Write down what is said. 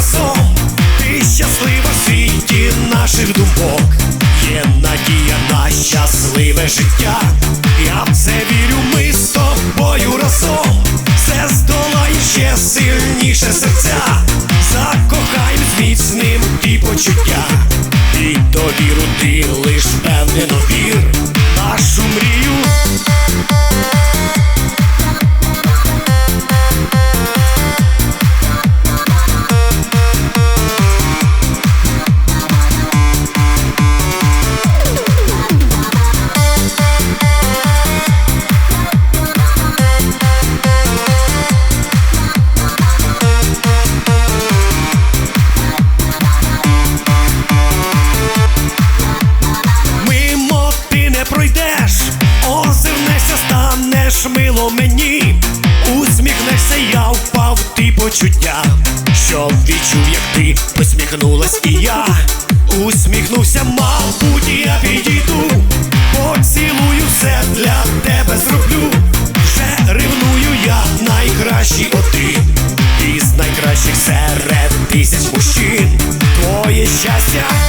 разом, ти щаслива в світі наших думок, є надія на щасливе життя. Я в це вірю, ми з тобою разом. Все здолає ще сильніше серця. Закохаєм міцним ті почуття. І довіру ти лиш певний новір, нашу мрію. Скажеш, мило мені, усміхнешся, я впав ти почуття, що відчув, як ти посміхнулась, і я усміхнувся, мабуть, я підійду, поцілую все для тебе зроблю. Вже ревную я найкращий оти, із найкращих серед тисяч мужчин, твоє щастя.